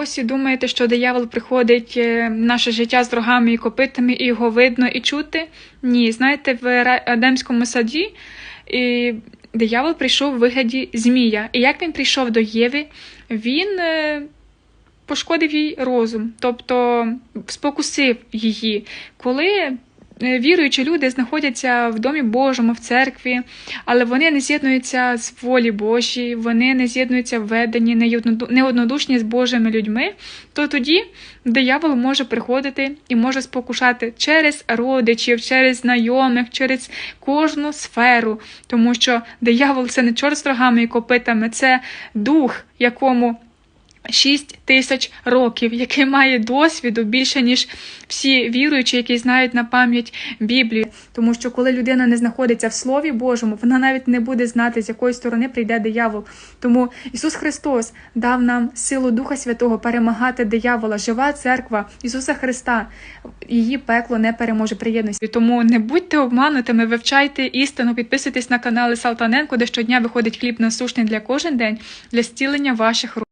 Ось і думаєте, що диявол приходить е, в наше життя з рогами і копитами, і його видно і чути? Ні, знаєте, в Адемському саді і диявол прийшов у вигляді змія. І як він прийшов до Єви, він е, пошкодив їй розум, тобто спокусив її. Коли віруючі люди знаходяться в домі Божому, в церкві, але вони не з'єднуються з волі Божій, вони не з'єднуються в веденні, не одноду- не однодушні з Божими людьми, то тоді диявол може приходити і може спокушати через родичів, через знайомих, через кожну сферу, тому що диявол це не чорт з рогами і копитами, це дух, якому. Шість тисяч років, який має досвіду більше, ніж всі віруючі, які знають на пам'ять Біблію. Тому що коли людина не знаходиться в Слові Божому, вона навіть не буде знати, з якої сторони прийде диявол. Тому Ісус Христос дав нам силу Духа Святого перемагати диявола, жива церква Ісуса Христа. Її пекло не переможе приєдності. Тому не будьте обманутими, вивчайте істину, підписуйтесь на канали Салтаненко, де щодня виходить хліб насушний для кожен день для зцілення ваших рук.